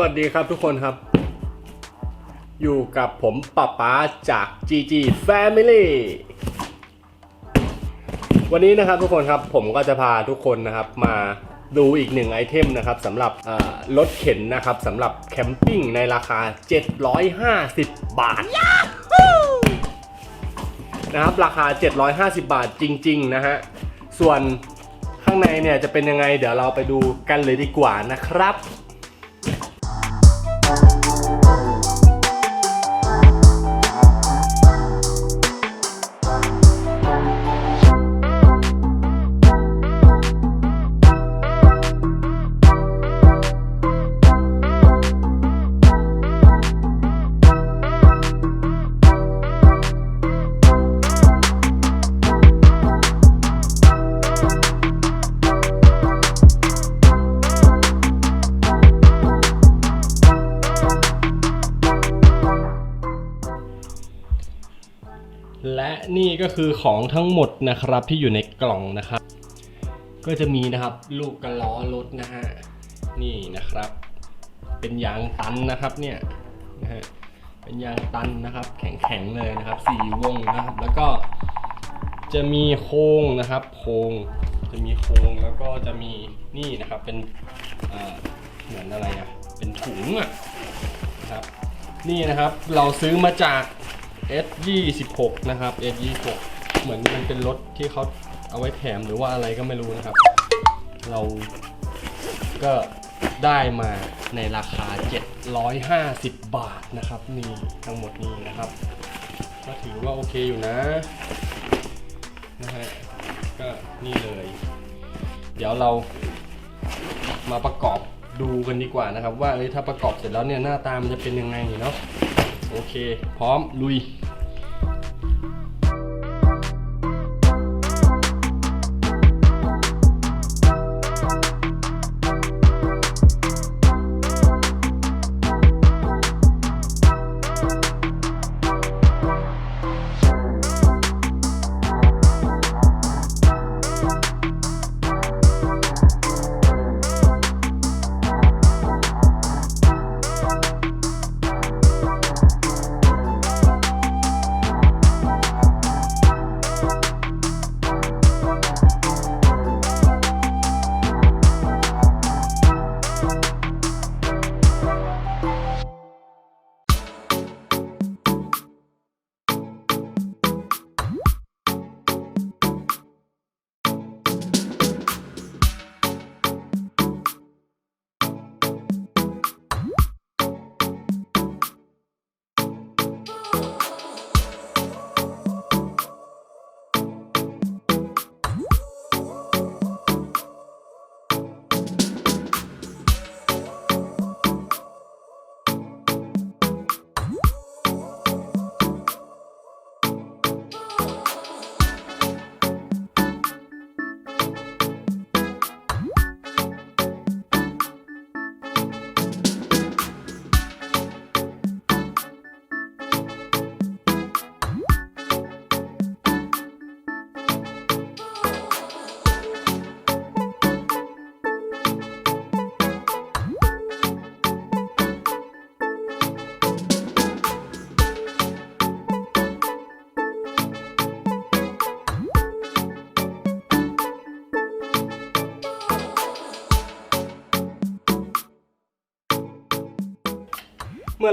วัสดีครับทุกคนครับ อยู่กับผมป๊าป๊าจาก GG Family วันนี้นะครับทุกคนครับผมก็จะพาทุกคนนะครับมาดูอีกหนึ่งไอเทมนะครับสำหรับรถเข็นนะครับสำหรับแคมปิ้งในราคา 750 บาทนะครับราคา 750 บาทจริง ๆ นะฮะ ส่วนข้างในเนี่ยจะเป็นยังไงเดี๋ยวเราไปดูกันเลยดีกว่านะครับ คือของทั้งหมดนะครับที่อยู่ในกล่องนะครับ ก็จะมีนะครับลูกกระล้อรถนะฮะนี่นะครับ เป็นยางตันนะครับเนี่ยนะฮะเป็นยางตันนะครับ แข็งๆเลยนะครับสี่วงนะครับ แล้วก็จะมีโครงนะครับโครงจะมีโครงแล้วก็จะมีนี่นะครับเป็นเหมือนอะไรอะเป็นถุงอะนะครับนี่นะครับเราซื้อมาจาก S 2 6 นะครับ S 2 6 เหมือนมันเป็นรถที่เขาเอาไว้แถมหรือว่าอะไรก็ไม่รู้นะครับ เราก็ได้มาในราคา 750 บาทนะครับ นี่ทั้งหมดนี้นะครับ ก็ถือว่าโอเคอยู่นะนะฮะก็นี่เลย เดี๋ยวเรามาประกอบดูกันดีกว่านะครับ ว่าเอ้ยถ้าประกอบเสร็จแล้วเนี่ยหน้าตามันจะเป็นยังไงเนาะ โอเค พร้อมลุย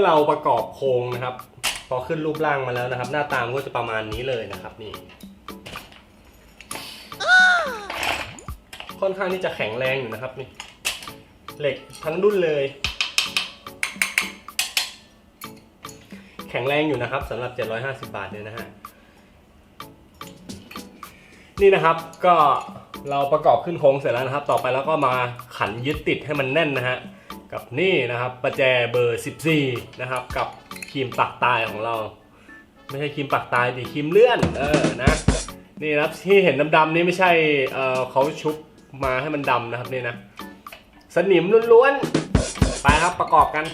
เมื่อเราประกอบโครงนะครับ พอขึ้นรูปร่างมาแล้วนะครับ หน้าตามก็จะประมาณนี้เลยนะครับนี่ค่อนข้างที่จะแข็งแรงอยู่นะครับนี่เหล็กทั้งดุ้นเลย แข็งแรงอยู่นะครับสำหรับ 750 บาทเนี่ยนะฮะนี่นะครับก็เราประกอบขึ้นโครงเสร็จแล้วนะครับ ต่อไปแล้วก็มาขันยึดติดให้มันแน่นนะฮะ กับนี่นะครับประแจเบอร์ 14 นะครับ กับครีมปักตายของเรา ไม่ใช่ครีมปักตายดิครีมเลื่อนเออนะนี่นะครับที่เห็นดำๆนี่ไม่ใช่เออเขาชุบมาให้มันดำนะครับนี่นะสนิมล้วนๆไปครับประกอบกัน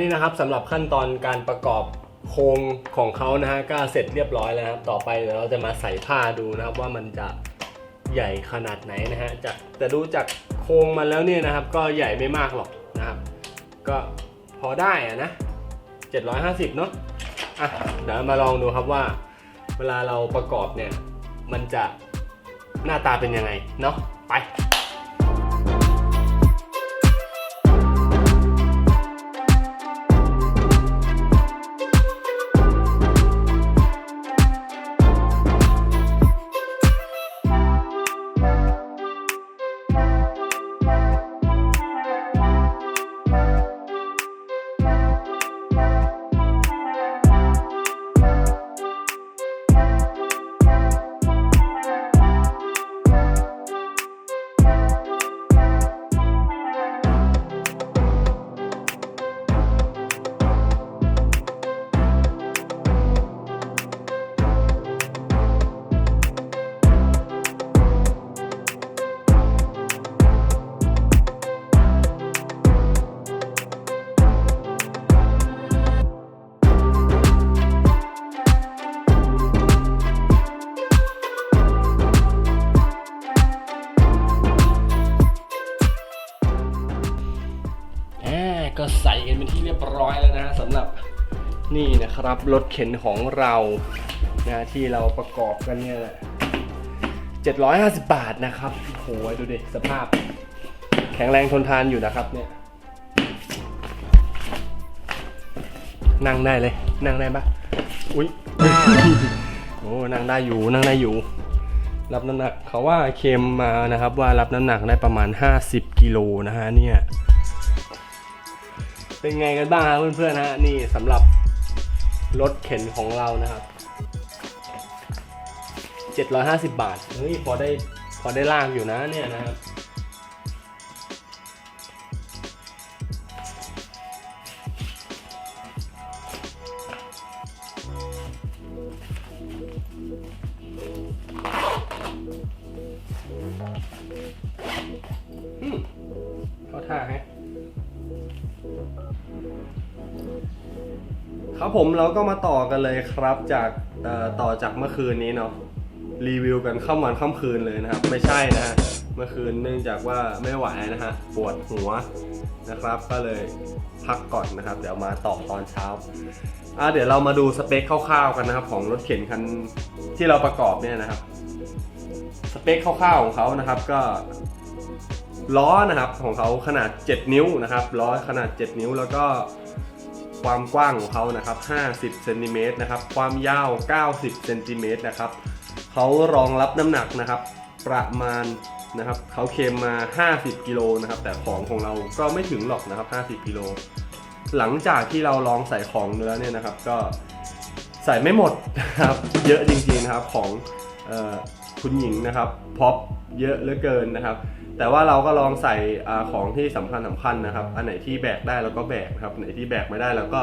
นี่นะครับสำหรับขั้นตอนการประกอบโครงของเขานะฮะก็เสร็จเรียบร้อยแล้วครับ ต่อไปเดี๋ยวเราจะมาใส่ผ้าดูนะครับว่ามันจะใหญ่ขนาดไหนนะฮะจากแต่ดูจากโครงมันแล้วเนี่ยนะครับ ก็ใหญ่ไม่มากหรอกนะครับ ก็พอได้อะนะ750เนาะอะเดี๋ยวมาลองดูครับว่า เวลาเราประกอบเนี่ยมันจะหน้าตาเป็นยังไงเนาะไป ก็ใส่กันเป็นที่เรียบร้อยแล้วนะฮะสำหรับนี่นะครับรถเข็นของเรานะที่เราประกอบกันเนี่ยแหละ750บาทนะครับโหดูดิสภาพ แข็งแรงทนทานอยู่นะครับเนี่ยนั่งได้เลย นั่งได้ปะอุ้ยโอ้นั่งได้อยู่นั่งได้อยู่ รับน้ำหนักเขาว่าเคมมานะครับว่ารับน้ำหนักได้ประมาณ 50กิโลนะฮะเนี่ย เป็นไงกันบ้างครับเพื่อนๆฮะนี่สำหรับรถเข็นของเรานะครับ 750 บาทเฮ้ยพอได้พอได้ลากอยู่นะเนี่ยนะครับ ครับผมเราก็มาต่อกันเลยครับจากต่อจากเมื่อคืนนี้เนาะรีวิวกันข้ามวันข้ามคืนเลยนะครับ ไม่ใช่นะฮะเมื่อคืนเนื่องจากว่าไม่ไหวนะฮะปวดหัวนะครับ ก็เลยพักก่อนนะครับ เดี๋ยวมาต่อตอนเช้าอะเดี๋ยวเรามาดูสเปคคร่าวๆกันนะครับ ของรถเข็นคันที่เราประกอบเนี่ยนะครับ สเปคคร่าวๆของเขานะครับก็ล้อนะครับของเขาขนาด 7 นิ้วนะครับล้อขนาด 7 นิ้วแล้วก็ ความกว้างของเขานะครับ 50เซนติเมตรนะครับ ความยาว 90เซนติเมตรนะครับเขารองรับน้ำหนักนะครับ ประมาณนะครับเขาเคมมา 50กิโลนะครับ แต่ของของเราก็ไม่ถึงหรอกนะครับ 50กิโลหลังจากที่เราลองใส่ของเนื้อเนี่ยนะครับ ก็ใส่ไม่หมดนะครับ เยอะจริงๆนะครับของออคุณหญิงนะครับพ็อปเยอะเหลือเกินนะครับ แต่ว่าเราก็ลองใส่ของที่สำคัญสำคัญนะครับ อันไหนที่แบกได้เราก็แบกนะครับ ไหนที่แบกไม่ได้เราก็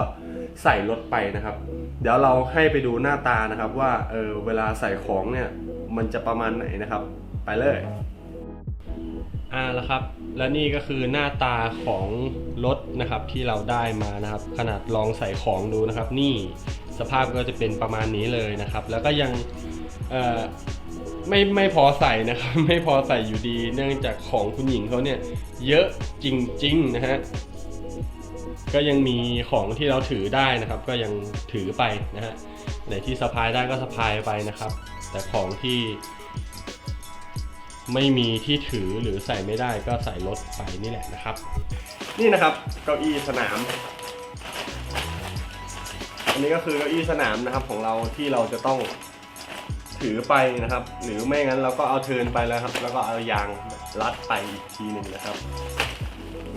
ใส่รถไปนะครับ เดี๋ยวเราให้ไปดูหน้าตานะครับว่าเออเวลาใส่ของเนี่ยมันจะประมาณไหนนะครับ ไปเลยอ่าแล้วครับ และนี่ก็คือหน้าตาของรถนะครับที่เราได้มานะครับ ขนาดลองใส่ของดูนะครับ นี่สภาพก็จะเป็นประมาณนี้เลยนะครับ แล้วก็ยังเอ่อ ไม่ไม่พอใส่นะครับ ไม่พอใส่อยู่ดี เนื่องจากของคุณหญิงเขาเนี่ย เยอะจริงๆนะฮะก็ยังมีของที่เราถือได้นะครับ ก็ยังถือไปนะฮะไหนที่สะพายได้ก็สะพายไปนะครับ แต่ของที่ ไม่มีที่ถือหรือใส่ไม่ได้ก็ใส่รถไปนี่แหละนะครับ นี่นะครับเก้าอี้สนาม อันนี้ก็คือเก้าอี้สนามนะครับของเราที่เราจะต้อง ถือไปนะครับ หรือไม่งั้นเราก็เอาเทินไปแล้วครับ แล้วก็เอายางรัดไปอีกทีหนึ่งนะครับ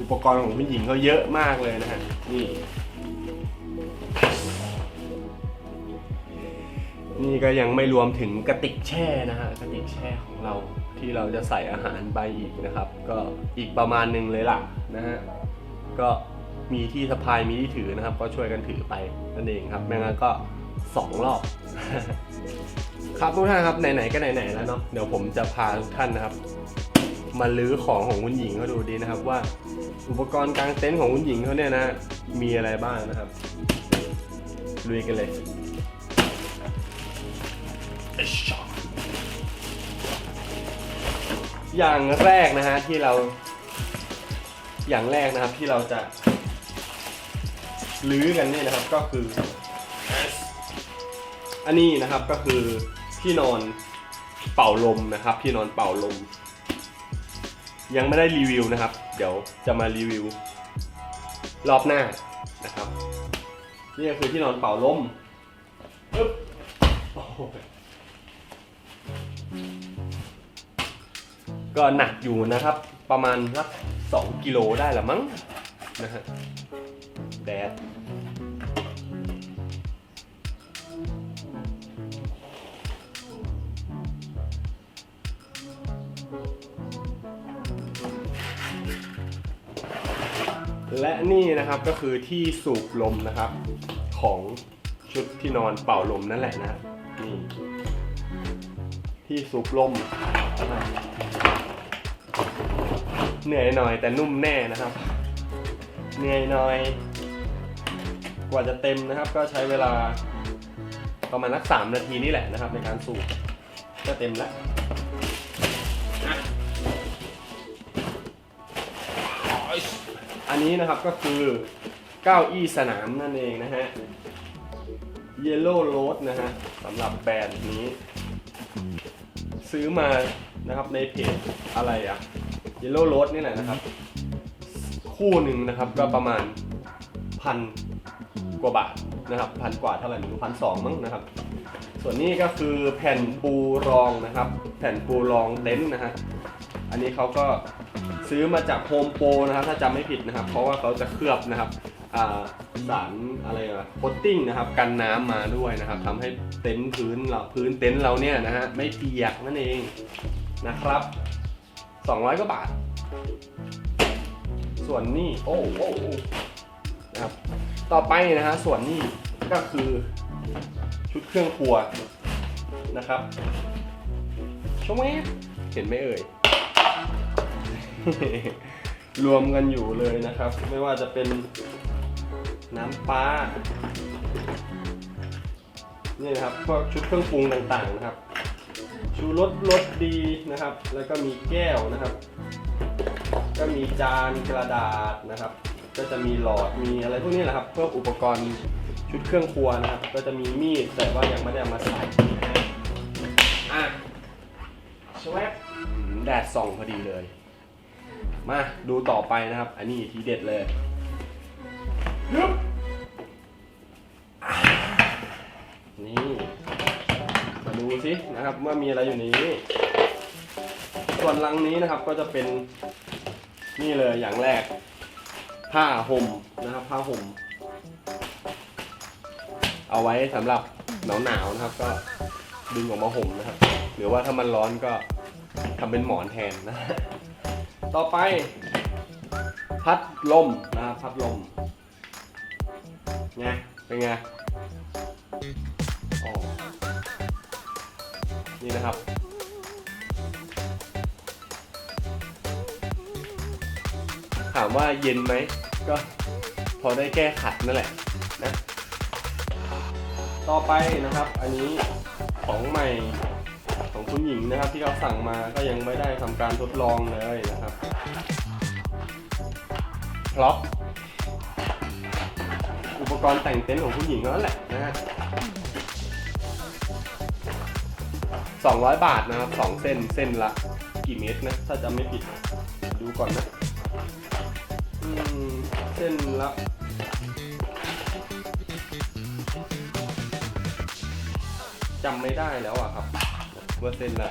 อุปกรณ์ของผู้หญิงเขาเยอะมากเลยนะฮะนี่นี่ก็ยังไม่รวมถึงกระติกแช่นะฮะกระติกแช่ของเราที่เราจะใส่อาหารไปอีกนะครับ ก็อีกประมาณหนึ่งเลยล่ะนะฮะก็มีที่สะพายมีที่ถือนะครับ ก็ช่วยกันถือไปนั่นเองครับไม่งั้นก็สองรอบ ครับทุกท่านครับไหนๆก็ไหนๆแล้วเนาะเดี๋ยวผมจะพาทุกท่านนะครับ มาลื้อของของคุณหญิงเขาดูดีนะครับว่า อุปกรณ์กลางเต็นท์ของคุณหญิงเขาเนี่ยนะมีอะไรบ้างนะครับลุยกันเลยอย่างแรกนะฮะที่เรา อย่างแรกนะครับที่เราจะลื้อกันเนี่ยนะครับก็คือ อันนี้นะครับก็คือ ที่นอนเป่าลมนะครับ ที่นอนเป่าลม ยังไม่ได้รีวิวนะครับ เดี๋ยวจะมารีวิว รอบหน้านะครับนี่ก็คือที่นอนเป่าลมปึ๊บก็หนักอยู่นะครับ ประมาณสักสองกิโลได้ละมั้งนะฮะแดด และนี่นะครับก็คือที่สูบลมนะครับ ของชุดที่นอนเป่าลมนั่นแหละนะนี่ที่สูบลม เหนื่อยหน่อยแต่นุ่มแน่นะครับ เหนื่อยหน่อย กว่าจะเต็มนะครับ ก็ใช้เวลาประมาณนักสามนาทีนี่แหละนะครับ ในการสูบก็เต็มแล้ว นนี้นะครับก็คือเก้าอี้สนามนั่นเองนะฮะ Yellow Road นะฮะสำหรับแบรนด์นี้ ซื้อมานะครับในเพจอะไรอะ Yellow Road นี่แหละนะครับ คู่หนึ่งนะครับก็ประมาณพันกว่าบาทนะครับพันกว่าเท่าไหร่ไม่งพันสองมั้งนะครับ ส่วนนี้ก็คือแผ่นปูรองนะครับ แผ่นปูรองเต็นท์นะฮะอันนี้เขาก็ ซื้อมาจากโฮมโปรนะครับถ้าจำไม่ผิดนะครับ เพราะว่าเขาจะเคลือบนะครับสารอะไรอะโคตติ้งนะครับ กันน้ำมาด้วยนะครับทำให้เต็นท์พื้นเราพื้นเต็นท์เราเนี่ยนะฮะไม่เปียกนั่นเองนะครับ 200กว่าบาท ส่วนนี้โอ้โอ้โอ้นะครับต่อไปนะฮะส่วนนี้ก็คือชุดเครื่องครัวนะครับชมเเห็นไหมเอ่ย รวมกันอยู่เลยนะครับ ไม่ว่าจะเป็นน้ำปลานี่นะครับพวกชุดเครื่องปรุงต่างๆนะครับ ชูรสรสดีนะครับ แล้วก็มีแก้วนะครับ ก็มีจานกระดาษนะครับ ก็จะมีหลอดมีอะไรพวกนี้แหละครับพวกอุปกรณ์ชุดเครื่องครัวนะครับ ก็จะมีมีดแต่ว่ายังไม่ได้มาใส่อะชวบอืมแดดส่องพอดีเลย มาดูต่อไปนะครับ อันนี้ทีเด็ดเลยนี่มาดูสินะครับว่ามีอะไรอยู่นี้ ส่วนลังนี้นะครับก็จะเป็นนี่เลยอย่างแรก ผ้าห่มนะครับ ผ้าห่ม เอาไว้สำหรับหนาวๆนะครับ ก็ดึงออกมาห่มนะครับ หรือว่าถ้ามันร้อนก็ทำเป็นหมอนแทนนะ ต่อไป พัดลมนะครับพัดลมไงเป็นไงนี่นะครับ ถามว่าเย็นไหม ก็พอได้แก้ขัดนั่นแหละนะต่อไปนะครับ อันนี้ของใหม่ของคุณหญิงนะครับ ที่เขาสั่งมาก็ยังไม่ได้ทำการทดลองเลยนะครับ พร็อพอุปกรณ์แต่งเต็นท์ของคุณหญิงนั่นแหละนะฮะ200บาทนะครับ2เส้นเส้นละ กี่เมตรนะ ถ้าจำไม่ผิด ดูก่อนนะเส้นละจำไม่ได้แล้วอะครับ ว่าเส้นละ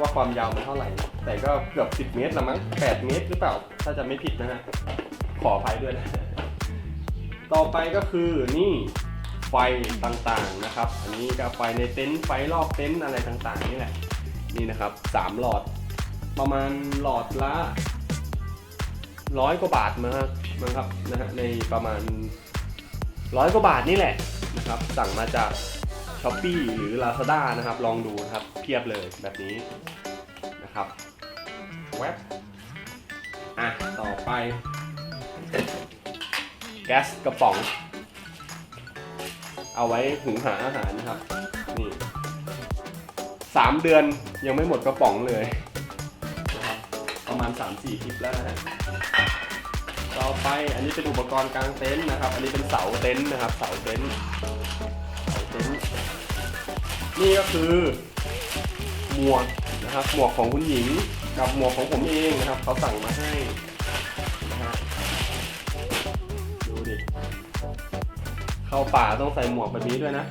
ว่าความยาวมันเท่าไหร่ แต่ก็เกือบ 10 เมตรละมั้ง 8 เมตรหรือเปล่า ถ้าจะไม่ผิดนะฮะ ขออภัยด้วยนะ ต่อไปก็คือนี่ไฟต่างๆนะครับ อันนี้ก็ไฟในเต็นท์ไฟรอบเต็นท์อะไรต่างๆนี่แหละ นี่นะครับ 3 หลอด ประมาณหลอดละร้อยกว่าบาทมามั้งครับนะฮะในประมาณร้อยกว่าบาทนี่แหละนะครับ สั่งมาจาก s h อ p e e หรือ Lazada นะครับ ลองดูนะครับเพียบเลยแบบนี้นะครับ แก๊สกระป๋อง เอาไว้หุงหาอาหารนะครับ นี่สามเดือนยังไม่หมดกระป๋องเลยนะครับประมาณ 3-4คลิปแล้วนะฮะต่อไปอันนี้เป็นอุปกรณ์กลางเต็นท์นะครับ อันนี้เป็นเสาเต็นท์นะครับ เสาเต็นท์เสาเต็นท์นี่ก็คือหมวกนะครับหมวกของคุณหญิงกับหมวกของผมเองนะครับ เขาสั่งมาให้ เข้าป่าต้องใส่หมวกแบบนี้ด้วยนะ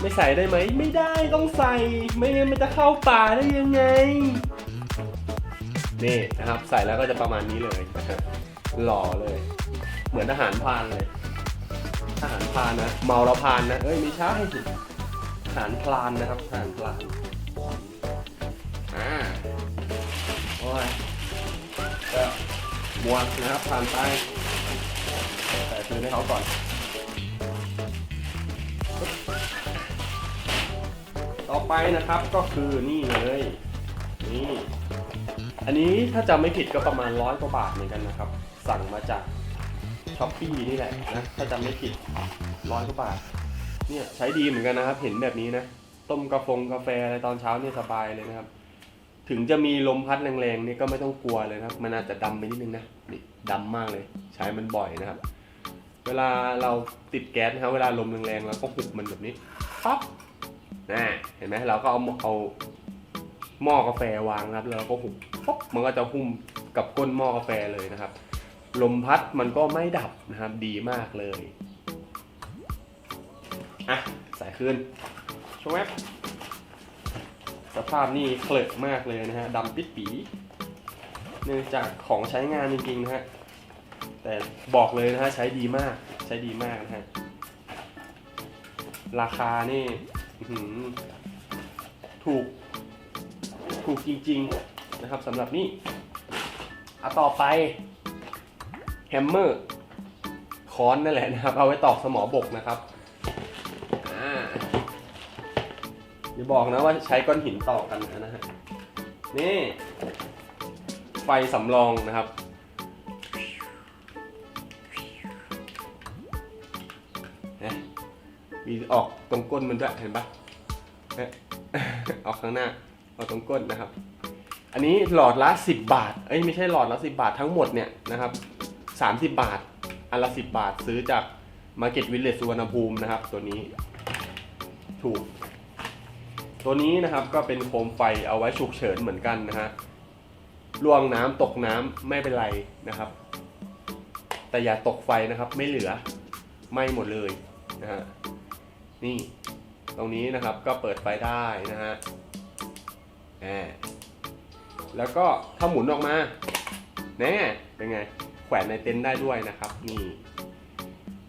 ไม่ใส่ได้ไหม ไม่ได้ต้องใส่ ไม่งั้นมันจะเข้าป่าได้ยังไง นี่นะครับ ใส่แล้วก็จะประมาณนี้เลยนะฮะหล่อเลย เหมือนทหารพานเลยทหารพานนะ เมาแล้วพานนะ เอ้ยไม่ใช่ทหารพลานนะครับทหารพลานอ่าโอ้ยก็หมวกนะครับผ่านไป ใส่คืนให้เขาก่อนต่อไปนะครับก็คือนี่เลยนี่อันนี้ถ้าจำไม่ผิดก็ประมาณร้อยกว่าบาทเหมือนกันนะครับ สั่งมาจากช้อปปี้นี่แหละนะถ้าจำไม่ผิดร้อยกว่าบาทเนี่ยใช้ดีเหมือนกันนะครับ เห็นแบบนี้นะ ต้มกาแฟกาแฟอะไรตอนเช้าเนี่ยสบายเลยนะครับ ถึงจะมีลมพัดแรงๆนี่ก็ไม่ต้องกลัวเลยนะครับ มันอาจจะดำไปนิดนึงนะนี่ดำมากเลย ใช้มันบ่อยนะครับ เวลาเราติดแก๊สนะครับเวลาลมแรงๆเราก็หุบมันแบบนี้ปั๊บนะเห็นไหมเราก็เอาเอาหม้อกาแฟวางนะครับแล้วเราก็หุบปุ๊บมันก็จะหุ้มกับก้นหม้อกาแฟเลยนะครับ ลมพัดมันก็ไม่ดับนะครับ ดีมากเลยอะใส่คืนชวบสภาพนี่เคลิกมากเลยนะฮะดำปิดปีเนื่องจากของใช้งานจริงๆนะฮะ แต่บอกเลยนะฮะใช้ดีมากใช้ดีมากนะฮะราคานี่ถูก ถูกจริง ๆ นะครับสำหรับนี่เอาต่อไปแฮมเมอร์ค้อนนั่นแหละนะครับ เอาไว้ตอกสมอบกนะครับอ่าอย่าบอกนะว่าใช้ก้อนหินต่อกันนะฮะ นี่ ไฟสำรองนะครับ ออกตรงก้นมันด้วยเห็นปะออกข้างหน้าออกตรงก้นนะครับ อันนี้หลอดละ 10 บาทเอ้ยไม่ใช่หลอดละ 10 บาททั้งหมดเนี่ยนะครับ 30 บาทอันละ 10 บาทซื้อจาก Market Village สุวรรณภูมินะครับ ตัวนี้ถูก ตัวนี้นะครับก็เป็นโคมไฟเอาไว้ฉุกเฉินเหมือนกันนะฮะล่วงน้ำตกน้ำไม่เป็นไรนะครับ แต่อย่าตกไฟนะครับไม่เหลือไหม่หมดเลยนะฮะ นี่ ตรงนี้นะครับก็เปิดไฟได้นะฮะแหแล้วก็ถ้าหมุนออกมาแน่เป็นไง แขวนในเต็นท์ได้ด้วยนะครับ นี่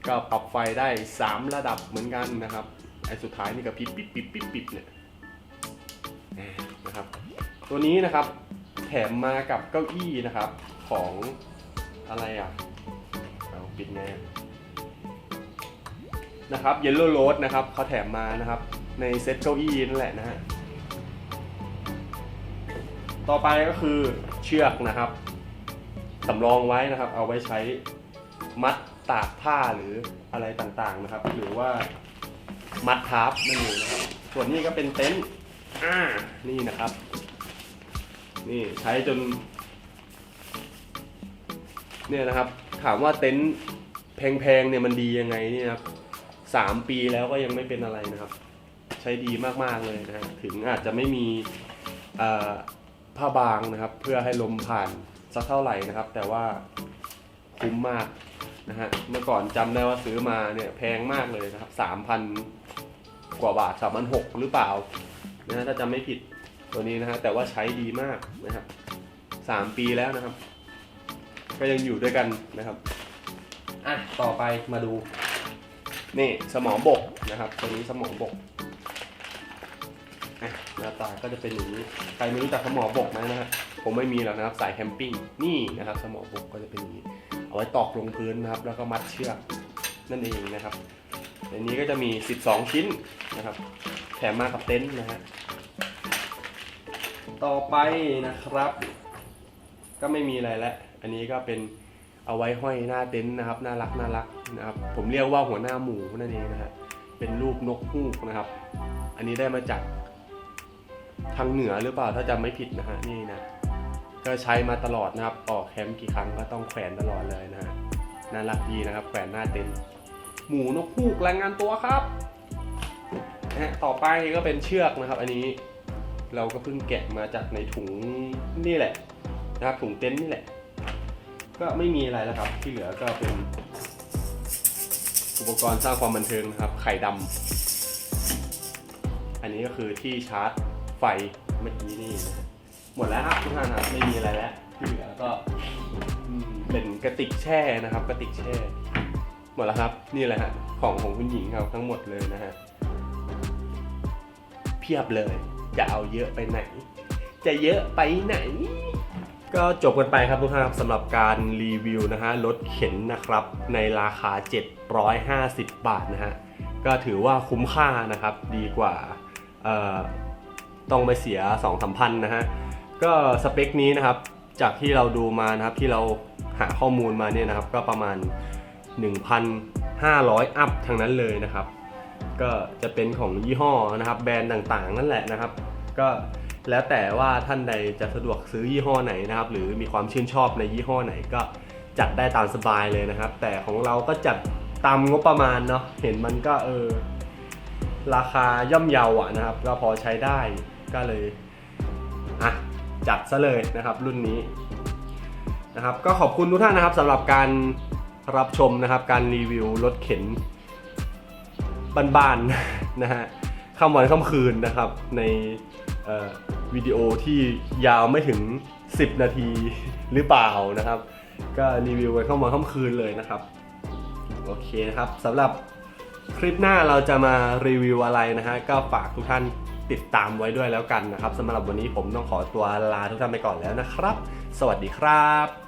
ก็ปรับไฟได้ 3 ระดับเหมือนกันนะครับไอ้สุดท้ายนี่ก็ปิบปิบปิบปิบปิบเนี่ยนะครับ ตัวนี้นะครับแถมมากับเก้าอี้นะครับของอะไรอะเอาปิดไง นะครับเยลโล่โรสนะครับเขาแถมมานะครับ ในเซ็ตเก้าอี้นั่นแหละนะฮะต่อไปก็คือเชือกนะครับสำรองไว้นะครับ เอาไว้ใช้มัดตากผ้าหรืออะไรต่างๆนะครับ หรือว่ามัดทาร์ปนั่นเองนะครับ ส่วนนี้ก็เป็นเต็นท์อ่านี่นะครับ นี่ใช้จน เนี่ยนะครับ ถามว่าเต็นท์แพงๆเนี่ยมันดียังไงเนี่ยครับ สามปีแล้วก็ยังไม่เป็นอะไรนะครับ ใช้ดีมากๆเลยนะฮะถึงอาจจะไม่มีผ้าบางนะครับ เพื่อให้ลมผ่านสักเท่าไหร่นะครับ แต่ว่าคุ้มมากนะฮะเมื่อก่อนจำได้ว่าซื้อมาเนี่ยแพงมากเลยนะครับสามพันกว่าบาทสามพันหกหรือเปล่านะฮะถ้าจำไม่ผิดตัวนี้นะฮะแต่ว่าใช้ดีมากนะครับสามปีแล้วนะครับ ก็ยังอยู่ด้วยกันนะครับ อะ ต่อไปมาดู นี่สมองบกนะครับตัวนี้สมองบกหน้าตาก็จะเป็นอย่างนี้ใครไม่รู้จักสมองบกไหมนะฮะผมไม่มีหรอกนะครับสายแคมปิ้งนี่นะครับสมองบกก็จะเป็นอย่างนี้ เอาไว้ตอกลงพื้นนะครับ แล้วก็มัดเชือกนั่นเองนะครับในนี้ก็จะมี 12 ชิ้นนะครับ แถมมากับเต็นท์นะฮะต่อไปนะครับกก็ไม่มีอะไรแล้วอันนี้ก็เป็นเอาไว้ห้อยหน้าเต็นท์นะครับน่ารักน่ารัก นะครับ ผมเรียกว่าหัวหน้าหมูนั่นเองนะฮะเป็นรูปนกฮูกนะครับ อันนี้ได้มาจากทางเหนือหรือเปล่าถ้าจำไม่ผิดนะฮะนี่นะก็ใช้มาตลอดนะครับออกแคมป์กี่ครั้งก็ต้องแขวนตลอดเลยนะฮะน่ารักดีนะครับ แขวนหน้าเต็นท์หมูนกฮูกรายงานตัวครับนะฮะต่อไปก็เป็นเชือกนะครับ อันนี้เราก็เพิ่งแกะมาจากในถุงนี่แหละนะครับถุงเต็นท์นี่แหละ ก็ไม่มีอะไรแล้วครับ ที่เหลือก็เป็น อุปกรณ์สร้างความบันเทิงนะครับ ไข่ดำ อันนี้ก็คือที่ชาร์จไฟเมื่อกี้นี่นะหมดแล้วครับทุกท่านครับไม่มีอะไรแล้วที่เหลือก็เป็นกระติกแช่นะครับกระติกแช่ หมดแล้วครับนี่แหละฮะของของคุณหญิงครับทั้งหมดเลยนะฮะเพียบเลยจะเอาเยอะไปไหน จะเยอะไปไหน ก็จบกันไปครับทุกท่านครับสำหรับการรีวิวนะฮะรถเข็นนะครับในราคา 750 บาทนะฮะ ก็ถือว่าคุ้มค่านะครับ ดีกว่าต้องไปเสีย2องสามพันนะฮะ ก็สเปคนี้นะครับ จากที่เราดูมานะครับที่เราหาข้อมูลมาเนี่ยนะครับ ก็ประมาณ 1,500 อัพทั้งนั้นเลยนะครับ ก็จะเป็นของยี่ห้อนะครับ แบรนด์ต่างๆ นั่นแหละนะครับ ก็แล้วแต่ว่าท่านใดจะสะดวกซื้อยี่ห้อไหนนะครับ หรือมีความชื่นชอบในยี่ห้อไหนก็จัดได้ตามสบายเลยนะครับ แต่ของเราก็จัด ตามงบประมาณเนาะเห็นมันก็เออ ราคาย่อมเยาอะนะครับ ก็พอใช้ได้ก็เลยอะจัดซะเลยนะครับ รุ่นนี้นะครับ ก็ขอบคุณทุกท่านนะครับสำหรับการรับชมนะครับ การรีวิวรถเข็นบ้านๆนะฮะค่ำวันค่ำคืนนะครับ ในวิดีโอที่ยาวไม่ถึง 10 นาทีหรือเปล่านะครับ ก็รีวิวกันเข้ามาค่ำคืนเลยนะครับ โอเคครับสำหรับคลิปหน้าเราจะมารีวิวอะไรนะฮะก็ฝากทุกท่านติดตามไว้ด้วยแล้วกันนะครับสำหรับวันนี้ผมต้องขอตัวลาทุกท่านไปก่อนแล้วนะครับ สวัสดีครับ